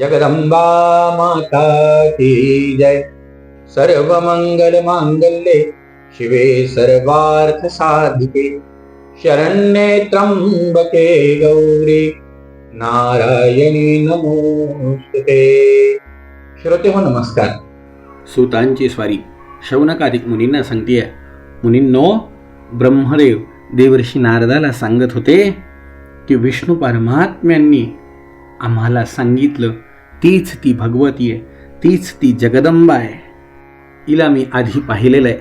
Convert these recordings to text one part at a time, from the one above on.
जगदंबा माता की जय। सर्वमंगल मांगल्ये शिवे सर्वार्थ साधिके शरण्ये त्र्यंबके गौरी नारायणी नमोस्तुते। श्रोते हो नमस्कार। सुतांची स्वारी शौनकाधिक मुनींना सांगतेय मुनींनो ब्रह्मदेव देवर्षी नारदाला सांगत होते की विष्णू परमात्म्यांनी आम्हाला सांगितलं तीच ती भगवती आहे तीच ती जगदंबा आहे. हिला मी आधी पाहिलेलं आहे.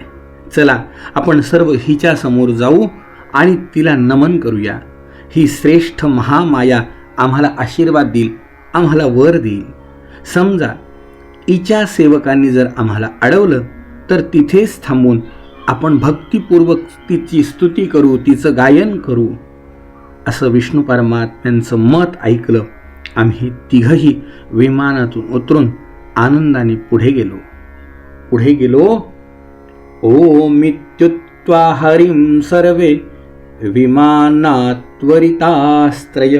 चला आपण सर्व हिच्या समोर जाऊ आणि तिला नमन करूया. ही श्रेष्ठ महामाया आम्हाला आशीर्वाद देईल आम्हाला वर देईल. समजा हिच्या सेवकांनी जर आम्हाला अडवलं तर तिथेच थांबून आपण भक्तिपूर्वक तिची स्तुती करू तिचं गायन करू. असं विष्णू परमात्म्यांचं मत ऐकलं आम्ही तिघही विमानातून उतरून आनंदाने पुढे गेलो. पुढे गेलो? ओमित्युक्त्वा हरिं सर्वे विमानात्वरितास्त्रय।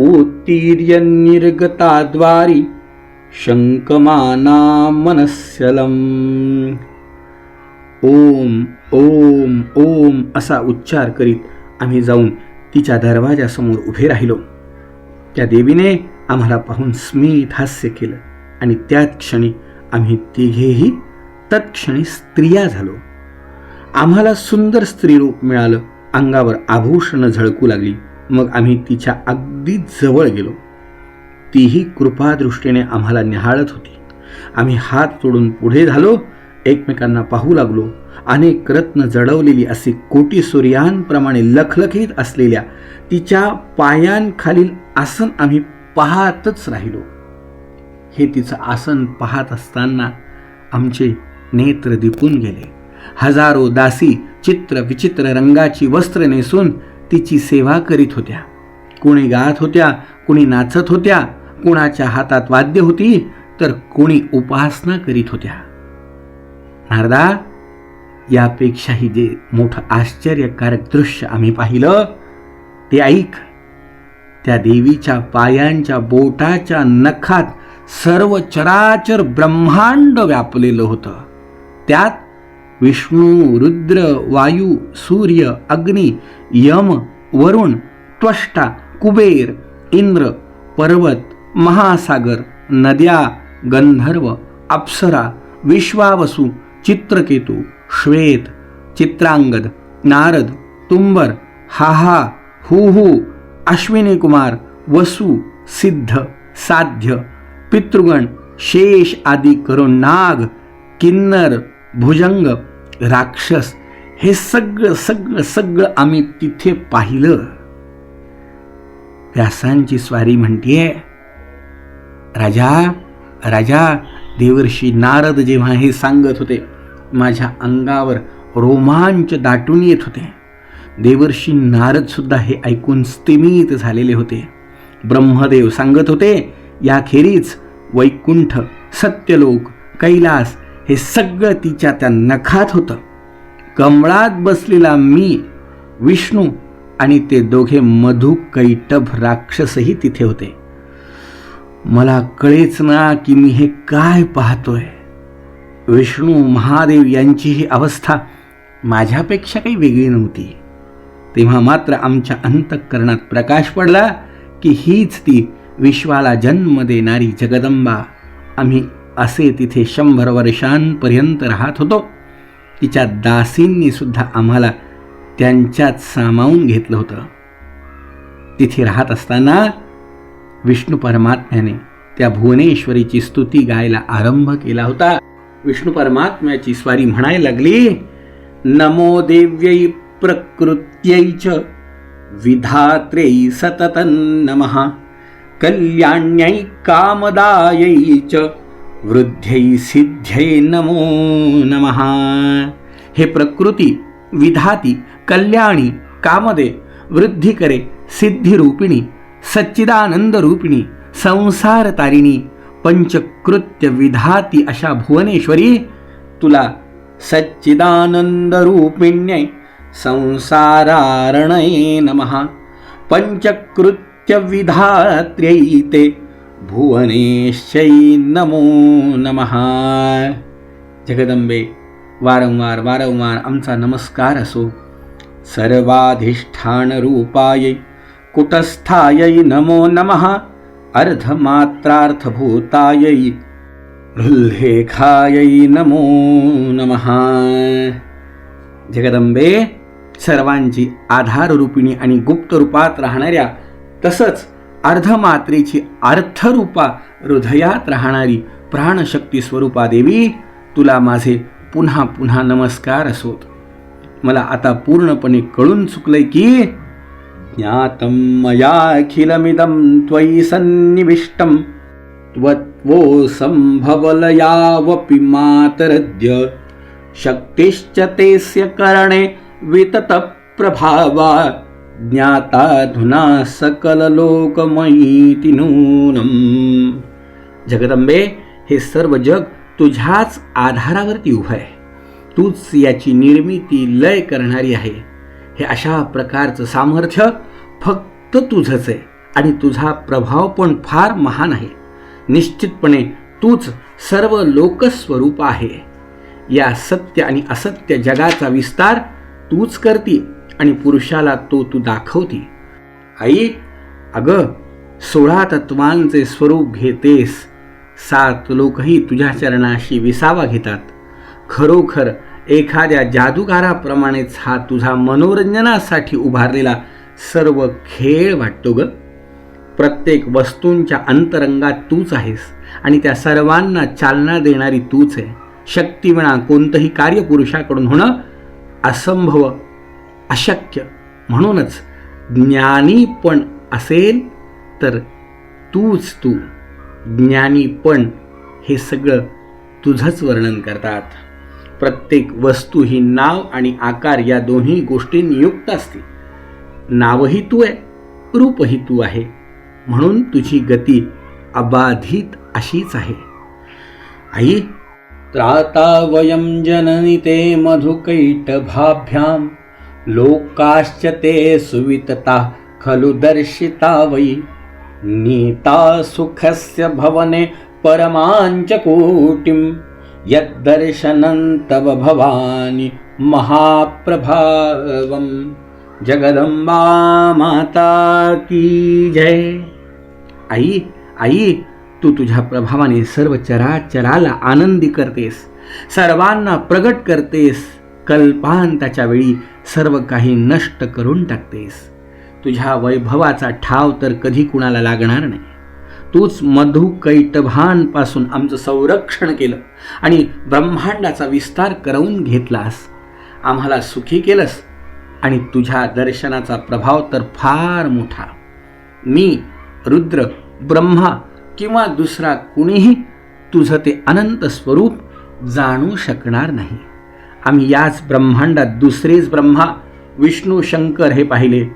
उत्तीर्य निर्गताद्वारी शङ्कमाना मनस्यलम् ओम ओम ओम असा उच्चार करीत आम्ही जाऊन तिच्या दरवाजासमोर उभे राहिलो. त्या देवीने आम्हाला पाहून स्मित हास्य केलं. आणि त्याच क्षणी आम्ही तिघेही तत्क्षणी स्त्रिया झालो. आम्हाला सुंदर स्त्रीरूप मिळालं. अंगावर आभूषणं झळकू लागली. मग आम्ही तिच्या अगदी जवळ गेलो. तीही कृपादृष्टीने आम्हाला निहाळत होती. आम्ही हात तोडून पुढे झालो. एकमेकांना पाहू लागलो. अनेक रत्न जडवलेली असे कोटी सूर्यांप्रमाणे लखलखीत असलेल्या तिच्या पायांखालील आसन आम्ही पाहतच राहिलो. हे तिचं आसन पाहत असताना आमचे नेत्र दिपून गेले. हजारो दासी चित्र विचित्र रंगाची वस्त्र नेसून तिची सेवा करीत होत्या. कोणी गात होत्या कोणी नाचत होत्या कुणाच्या हातात वाद्य होती तर कोणी उपासना करीत होत्या. नारदा यापेक्षाही जे मोठं आश्चर्यकारक दृश्य आम्ही पाहिलं ते ऐक. त्या देवीच्या पायांच्या बोटाच्या नखात सर्व चराचर ब्रह्मांड व्यापलेलं होतं. त्यात विष्णू रुद्र वायू सूर्य अग्नी यम वरुण त्वष्टा कुबेर इंद्र पर्वत महासागर नद्या गंधर्व अप्सरा विश्वावसू चित्रकेतू श्वेत चित्रांगद नारद तुंबर हाहा हुहू अश्विनी कुमार वसु सिद्ध साध्य पितृगण शेष आदी करून नाग किन्नर भुजंग राक्षस हे सगळं सगळं सगळं आम्ही तिथे पाहिलं. व्यासांची स्वारी म्हणतीये राजा राजा देवर्षी नारद जेव्हा हे सांगत होते माझ्या अंगावर रोमांच दाटून येत होते. देवर्षी नारद सुद्धा हे ऐकून स्तिमित झालेले होते. ब्रह्मदेव सांगत होते याखेरीज वैकुंठ सत्यलोक कैलास हे सगळं तिच्या त्या नखात होतं. कमळात बसलेला मी विष्णू आणि ते दोघे मधु कैटभ राक्षसही तिथे होते. मला कळेच ना की मी हे काय पाहतोय. विष्णू महादेव यांची ही अवस्था माझ्यापेक्षा काही वेगळी नव्हती. तेव्हा मात्र आमच्या अंतःकरणात प्रकाश पडला की हीच ती विश्वाला जन्म देणारी जगदंबा. आम्ही असे तिथे शंभर वर्षांपर्यंत राहत होतो. तिच्या दासींनी सुद्धा आम्हाला त्यांच्यात सामावून घेतलं होतं. तिथे राहत असताना विष्णू परमात्म्याने त्या भुवनेश्वरीची स्तुती गायला आरंभ केला होता. विष्णू परमात्म्याची स्वारी म्हणायला लागली नमो देव्यै प्रकृत्यै च विधात्र्यै सततं नमः। कल्याण्यै कामदायै च वृद्ध्यै सिद्ध्यै नमो नमः। हे प्रकृती विधाती कल्याणी कामदे वृद्धी करे सिद्धिरूपिणी सच्चिदानंदरूपिणी संसारतारिणी पंचकृत्य विधाती अशा भुवनेश्वरी तुला सच्चिदानंदरूपिण्यै रूपिण्यै नमः। पंचकृत्य ते भुवनेश्चै नमो नमः। जगदंबे वारंवार वारंवार आमचा नमस्कार असो। सर्वाधिष्ठानरूपायै कुटस्थायै नमो नमः। अर्धमात्रार्थभूतायै हृल्लेखायै नमो नमः। जगदंबे सर्वांची आधाररूपिणी आणि गुप्त रूपात राहणाऱ्या तसंच अर्धमात्रेची अर्थरूपा हृदयात राहणारी प्राणशक्ती स्वरूपा देवी तुला माझे पुन्हा पुन्हा नमस्कार असोत. मला आता पूर्णपणे कळून चुकलंय की ज्ञातं मयाखिलमिदं त्वयि सन्निविष्टं त्वत्वो सम्भवलयावपि मातरद्य शक्तिश्च तेस्य करणे विततप्रभावा ज्ञाताधुना सकललोकमयीति नूनम जगदंबे हे सर्व जग तुझ्याच आधारावरती उभं आहे. तूच याची निर्मिती लय करणारी आहे. हे अशा प्रकारचं सामर्थ्य फक्त तुझंच आहे आणि तुझा प्रभाव पण फार महान आहे. निश्चितपणे तूच सर्व लोकस्वरूप आहे. या सत्य आणि असत्य जगाचा विस्तार तूच करती आणि पुरुषाला तो तू दाखवती. आई अगं सोळा तत्वांचे स्वरूप घेतेस. सात लोकही तुझ्या चरणाशी विसावा घेतात. खरोखर एखाद्या जादूगाराप्रमाणेच हा तुझा मनोरंजनासाठी उभारलेला सर्व खेळ वाटतो ग. प्रत्येक वस्तूंच्या अंतरंगात तूच आहेस आणि त्या सर्वांना चालना देणारी तूच आहे. शक्तीविणा कोणतंही कार्य पुरुषाकडून होणं असंभव अशक्य. म्हणूनच ज्ञानी पण असेल तर तूच तू. ज्ञानी पण हे सगळं तुझंच वर्णन करतात. प्रत्येक वस्तू ही नाव आणि आकार या दोन्ही गोष्टी नियुक्त असते नावही तू आहे रूपही तू आहे. म्हणून तुझी गती अबाधित अशीच आहे. आई त्राता वयं जननि ते मधुकैटभाभ्यां लोकाश्च ते सुवितता खलु दर्शिता वै। नीता सुखस्य भवने परमाञ्च कोटिं यद्दर्शनं तव भवानि महाप्रभावम्। जगदंबा माता की जय। आई आई। तू तुझ्या प्रभावाने सर्व चराचराला आनंदी करतेस. सर्वांना प्रगट करतेस. कल्पांताच्या वेळी सर्व काही नष्ट करून टाकतेस. तुझ्या वैभवाचा ठाव तर कधी कुणाला लागणार नाही. तूच मधु कैटभांपासून आमचं संरक्षण केलं आणि ब्रह्मांडाचा विस्तार करवून घेतलास. आम्हाला सुखी केलंस आणि तुझ्या दर्शनाचा प्रभाव तर फार मोठा. मी रुद्र ब्रह्मा किंवा दुसरा कुणीही तुझं ते अनंत स्वरूप जाणू शकणार नाही. आम्ही याच ब्रह्मांडात दुसरेच ब्रह्मा विष्णू शंकर हे पाहिले.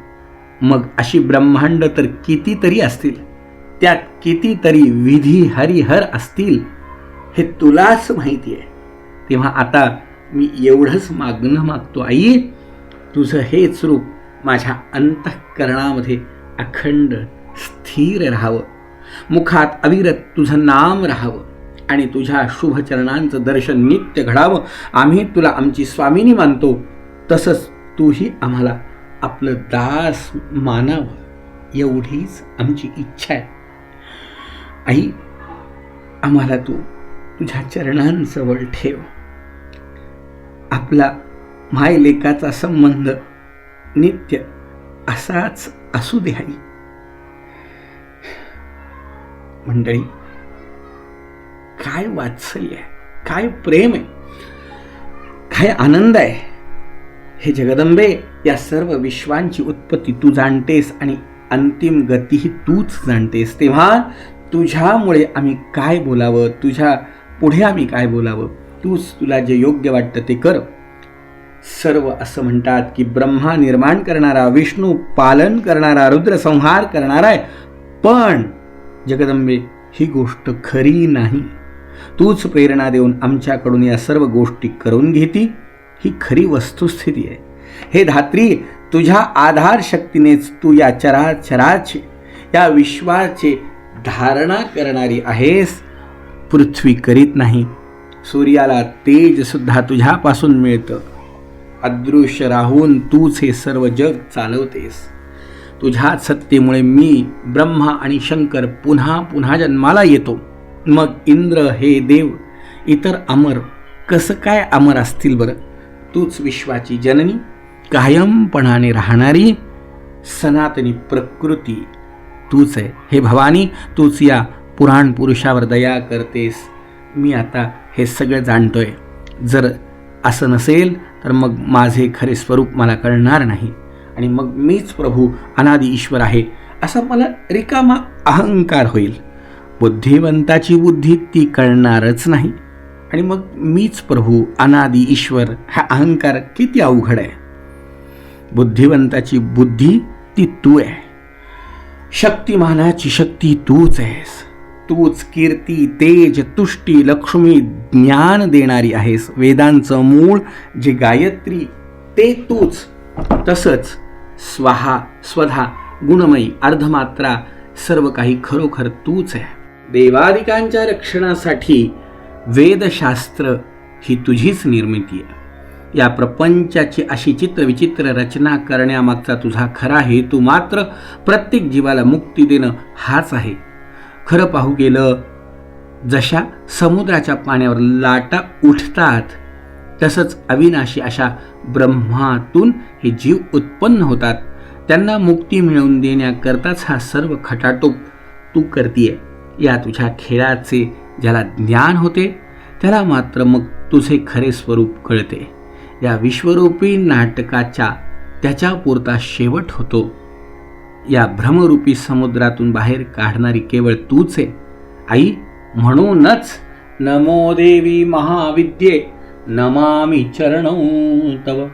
मग अशी ब्रह्मांड तर कितीतरी असतील त्यात कितीतरी विधी हरिहर असतील हे तुलाच माहिती आहे. तेव्हा आता मी एवढंच मागणं मागतो आई तुझं हेच रूप माझ्या अंतःकरणामध्ये अखंड स्थिर राहावं. मुखात अविरत तुझं नाम राहावं आणि तुझ्या शुभचरणांचं दर्शन नित्य घडावं. आम्ही तुला आमची स्वामिनी मानतो. तसंच तूही आम्हाला आपलं दास मानावं. एवढीच आमची इच्छा आहे. आई आम्हाला तू तुझ्या चरणांजवळ ठेव. आपला मायलेकाचा संबंध नित्य असाच असू दे आई. मंडळी काय वात्सल्य आहे? काय प्रेम आहे? काय आनंद आहे? हे जगदंबे या सर्व विश्वांची उत्पत्ती तू जाणतेस आणि अंतिम गती ही तूच जाणतेस. तेव्हा तुझ्यामुळे आम्ही काय बोलावं? तुझ्या पुढे आम्ही काय बोलावं? तूच तुला जे योग्य वाटतं ते कर. सर्व असं म्हणतात की ब्रह्मा निर्माण करणारा विष्णू पालन करणारा रुद्र संहार करणारा आहे. पण जगदंबे ही गोष्ट खरी नाही. तूच प्रेरणा देऊन आमच्याकडून या सर्व गोष्टी करून घेती. ही खरी वस्तुस्थिती आहे. हे धात्री तुझ्या आधार शक्तीनेच तू या चराचराचे या विश्वाचे धारणा करणारी आहेस. पृथ्वी करीत नाही. सूर्याला तेजसुद्धा तुझ्यापासून मिळतं. अदृश्य राहून तूच हे सर्व जग चालवतेस. तुझ्या सत्तेमुळे मी ब्रह्मा आणि शंकर पुन्हा पुन्हा जन्माला येतो. मग इंद्र हे देव इतर अमर कसं काय अमर असतील बरं? तूच विश्वाची जननी कायमपणाने राहणारी सनातनी प्रकृती. तूच आहे. हे भवानी तूच या पुराण पुरुषावर दया करतेस. मी आता हे सगळं जाणतोय. जर असं नसेल तर मग माझे खरे स्वरूप मला कळणार नाही. आणि मग मीच प्रभू अनादि ईश्वर आहे. असा मला रिकामा अहंकार होईल. बुद्धिवंताची बुद्धी ती कळणारच नाही. आणि मग मीच प्रभू अनादि ईश्वर हा अहंकार किती अवघड आहे. बुद्धिवंताची बुद्धी ती तू आहे. शक्तिमानाची शक्ती तूच आहेस. तूच कीर्ती तेज तुष्टी लक्ष्मी ज्ञान देणारी आहेस. वेदांचं मूळ जे गायत्री ते तूच. तसंच स्वाहा स्वधा गुणमयी अर्धमात्रा सर्व काही खरोखर तूच आहे. देवादिकांच्या रक्षणासाठी वेदशास्त्र ही तुझीच निर्मिती आहे. या प्रपंचाची अशी चित्रविचित्र रचना करण्यामागचा तुझा खरा हेतू मात्र प्रत्येक जीवाला मुक्ती देणं हाच आहे. खरं पाहू गेलं जशा समुद्राच्या पाण्यावर लाटा उठतात तसंच अविनाशी अशा ब्रह्मातून हे जीव उत्पन्न होतात. त्यांना मुक्ती मिळवून देण्याकरताच हा सर्व खटाटोप तू करतीये. या तुझ्या खेळाचे ज्याला ज्ञान होते त्याला मात्र मग तुझे खरे स्वरूप कळते. या विश्वरूपी नाटकाच्या त्याच्या पुरता शेवट होतो. या भ्रमरूपी समुद्रातून बाहेर काढणारी केवळ तूच आहे. आई म्हणूनच नमो देवी महाविद्ये. नमामि चरणौ तव।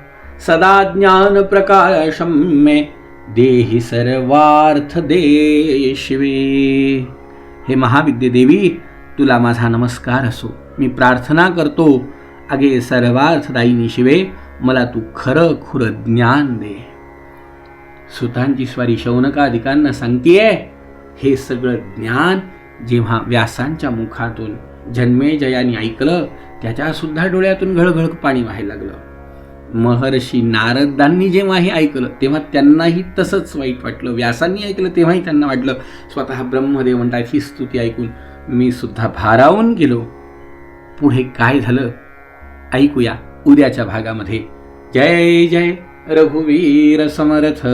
सदा ज्ञान प्रकाशम मे। देहि सर्वार्थ दे शिवे हे महाविद्यदेवी तुला माझा नमस्कार असो. मी प्रार्थना करतो अगे सर्वार्थदायिनी शिवे मला तू खरं खुरं ज्ञान दे. सुतांची स्वारी शौनकाधिकांना सांगतेय हे सगळं ज्ञान जेव्हा व्यासांच्या मुखातून जन्मेजयाने ऐकलं त्याच्या सुद्धा डोळ्यातून घळघळ पाणी व्हायला लागलं. महर्षी नारदांनी जेव्हा हे ऐकलं तेव्हा त्यांनाही तसंच वाईट वाटलं. व्यासांनी ऐकलं तेव्हाही त्यांना वाटलं स्वतः ब्रह्मदेव म्हणतात ही स्तुती ऐकून मी सुद्धा भारावून गेलो. पुढे काय झालं? ऐकूया उद्याच्या भागामध्ये. जय जय रघुवीर समर्थ.